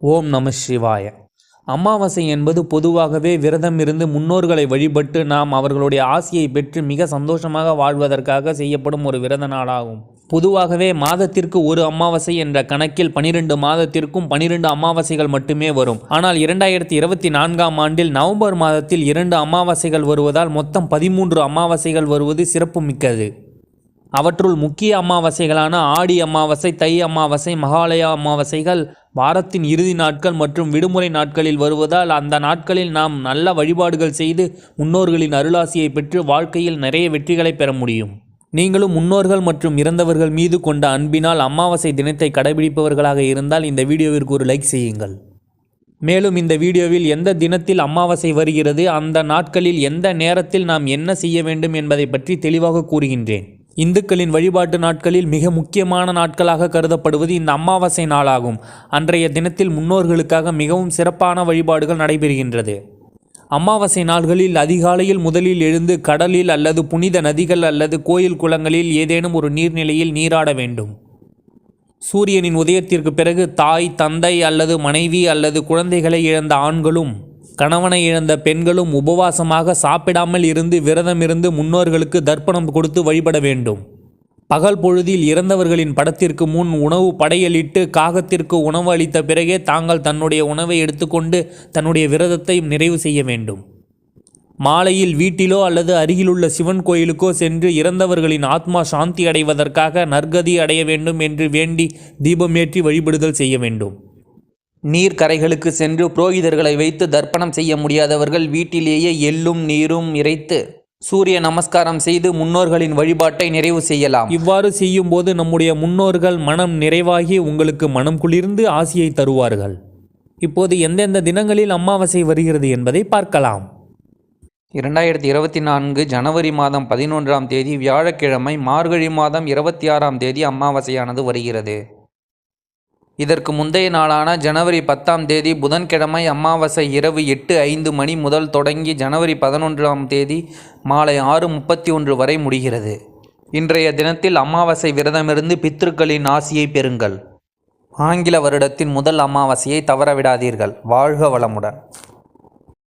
ஓம் நம சிவாய. அமாவாசை என்பது பொதுவாகவே விரதம் இருந்து முன்னோர்களை வழிபட்டு நாம் அவர்களுடைய ஆசியை பெற்று மிக சந்தோஷமாக வாழ்வதற்காக செய்யப்படும் ஒரு விரத நாளாகும். பொதுவாகவே மாதத்திற்கு ஒரு அமாவாசை என்ற கணக்கில் பனிரெண்டு மாதத்திற்கும் பனிரெண்டு அமாவாசைகள் மட்டுமே வரும். ஆனால் இரண்டாயிரத்தி இருபத்தி நான்காம் ஆண்டில் நவம்பர் மாதத்தில் இரண்டு அமாவாசைகள் வருவதால் மொத்தம் பதிமூன்று அமாவாசைகள் வருவது சிறப்புமிக்கது. அவற்றுள் முக்கிய அமாவாசைகளான ஆடி அமாவாசை தை அமாவாசை மகாலய அமாவாசைகள் வாரத்தின் இறுதி நாட்கள் மற்றும் விடுமுறை நாட்களில் வருவதால் அந்த நாட்களில் நாம் நல்ல வழிபாடுகள் செய்து முன்னோர்களின் அருளாசியை பெற்று வாழ்க்கையில் நிறைய வெற்றிகளை பெற முடியும். நீங்களும் முன்னோர்கள் மற்றும் இறந்தவர்கள் மீது கொண்ட அன்பினால் அமாவாசை தினத்தை கடைபிடிப்பவர்களாக இருந்தால் இந்த வீடியோவிற்கு ஒரு லைக் செய்யுங்கள். மேலும் இந்த வீடியோவில் எந்த தினத்தில் அமாவாசை வருகிறது அந்த நாட்களில் எந்த நேரத்தில் நாம் என்ன செய்ய வேண்டும் என்பதை பற்றி தெளிவாக கூறுகின்றேன். இந்துக்களின் வழிபாட்டு நாட்களில் மிக முக்கியமான நாட்களாக கருதப்படுவது இந்த அமாவாசை நாளாகும். அன்றைய தினத்தில் முன்னோர்களுக்காக மிகவும் சிறப்பான வழிபாடுகள் நடைபெறுகின்றது. அமாவாசை நாள்களில் அதிகாலையில் முதலில் எழுந்து கடலில் அல்லது புனித நதிகள் அல்லது கோயில் குளங்களில் ஏதேனும் ஒரு நீர்நிலையில் நீராட வேண்டும். சூரியனின் உதயத்திற்கு பிறகு தாய் தந்தை அல்லது மனைவி அல்லது குழந்தைகளை இழந்த ஆண்களும் கணவனை இழந்த பெண்களும் உபவாசமாக சாப்பிடாமல் இருந்து விரதம் இருந்து முன்னோர்களுக்கு தர்ப்பணம் கொடுத்து வழிபட வேண்டும். பகல் பொழுதில் இறந்தவர்களின் படத்திற்கு முன் உணவு படையலிட்டு காகத்திற்கு உணவு அளித்த பிறகே தாங்கள் தன்னுடைய உணவை எடுத்துக்கொண்டு தன்னுடைய விரதத்தை நிறைவு செய்ய வேண்டும். மாலையில் வீட்டிலோ அல்லது அருகிலுள்ள சிவன் கோயிலுக்கோ சென்று இறந்தவர்களின் ஆத்மா சாந்தி அடைவதற்காக நற்கதி அடைய வேண்டும் என்று வேண்டி தீபமேற்றி வழிபடுதல் செய்ய வேண்டும். நீர்க்கரைகளுக்கு சென்று புரோகிதர்களை வைத்து தர்ப்பணம் செய்ய முடியாதவர்கள் வீட்டிலேயே எள்ளும் நீரும் இறைத்து சூரிய நமஸ்காரம் செய்து முன்னோர்களின் வழிபாட்டை நிறைவு செய்யலாம். இவ்வாறு செய்யும்போது நம்முடைய முன்னோர்கள் மனம் நிறைவாகி உங்களுக்கு மனம் குளிர்ந்து ஆசியை தருவார்கள். இப்போது எந்தெந்த தினங்களில் அமாவாசை வருகிறது என்பதை பார்க்கலாம். இரண்டாயிரத்தி இருபத்தி நான்கு ஜனவரி மாதம் பதினொன்றாம் தேதி வியாழக்கிழமை மார்கழி மாதம் இருபத்தி ஆறாம் தேதி அமாவாசையானது வருகிறது. இதற்கு முந்தைய நாளான ஜனவரி பத்தாம் தேதி புதன்கிழமை அமாவாசை இரவு எட்டு ஐந்து மணி முதல் தொடங்கி ஜனவரி பதினொன்றாம் தேதி மாலை ஆறு முப்பத்தி ஒன்று வரை முடிகிறது. இன்றைய தினத்தில் அமாவாசை விரதமிருந்து பித்ருக்களின் ஆசியை பெறுங்கள். ஆங்கில வருடத்தின் முதல் அமாவாசையை தவறவிடாதீர்கள். வாழ்க வளமுடன்.